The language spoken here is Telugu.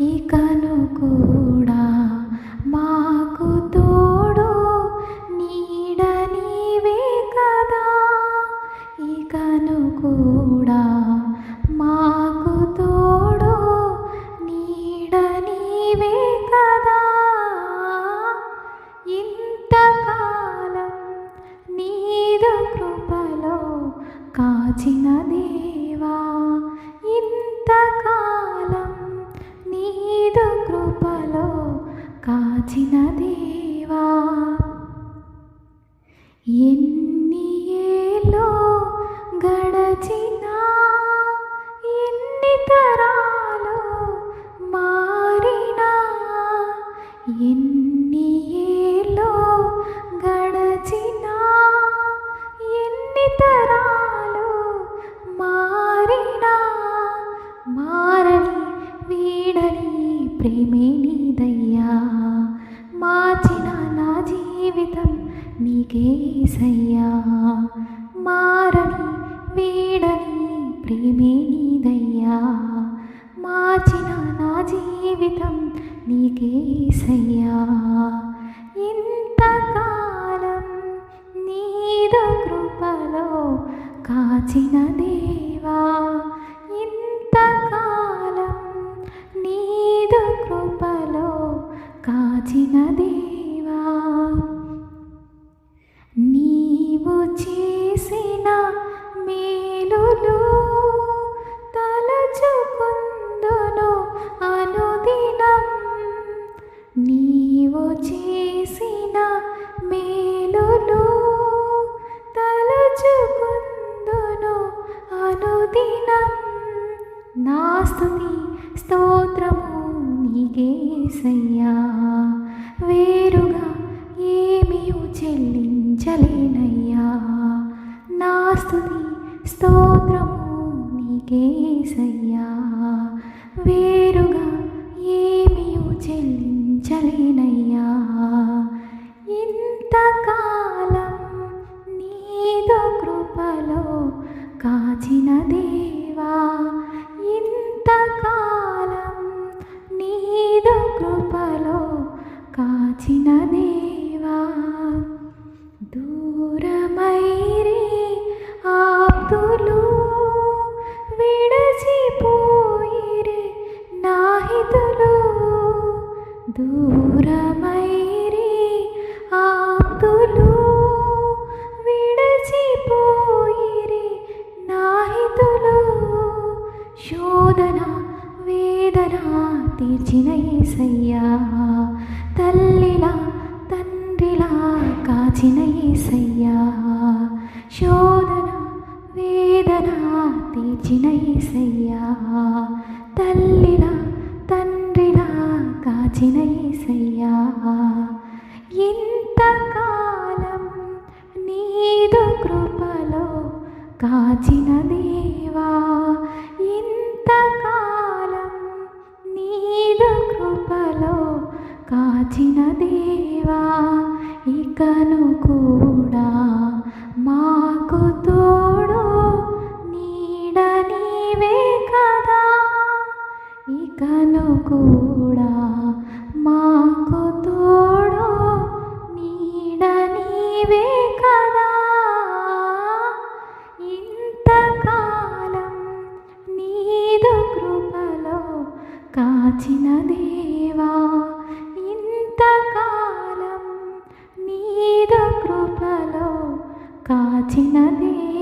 ఇకను కూడా మాకు తోడు నీడ నీవే కదా. ఇకను కూడా మాకు తోడు నీడ నీవే కదా. ఇంతకాలం నీదు కృపలో కాచిన దేవా ఇంత కాచిన దేవా ఎన్ని ఏలో గడచిన ఎన్ని తరాలు మారినా ఎన్ని ఏలో గడచిన ఎన్ని తరాలు మారినా మారని వీడని ప్రేమే నీదయ్యా జీవితం నీకేసయ్యా మారని వీడని ప్రేమే నీదయ్యా. మార్చిన నా జీవితం నీకేసయ్యా ఇంతకాలం నీదు కృపలో కాచిన దేవా. ఇంతకాలం నీదు కృపలో కాచిన దేవా స్తుతి స్తోత్రము నీకేసయ్యా వేరుగా ఏమియు చెల్లించలేనయ్యా. నా స్తుతి స్తోత్రము నీకేసయ్యా వేరుగా ఏమియు చెల్లించలేనయ్యా. ఇంతకాలం నీదో కృపలో కాచిన దేవా కృపలో కాచిన దేవా దూరమైరి ఆప్తులు విడచిపోయిరి నాహితులు దూరమైరి ఆప్తులు విడచిపోయిరి నాహితులు. శోధనా తీర్చిన ఏసయ్యా. తల్లిలా తండ్రిలా కాచిన ఏసయ్యా. శోధన వేదన తీర్చిన ఏసయ్యా. తల్లిలా తండ్రిలా కాచిన ఏసయ్యా. ఇంతకాలం నీదు కృపలో కాచిన దేవా. కాచిన దేవా ఇకను కూడా మాకు తోడు నీడ నీవే కదా. ఇకను కూడా మాకు తోడు నీడ నీవే కదా. ఇంతకాలం నీదు కృపలో కాచిన దేవా ఇంతకాలం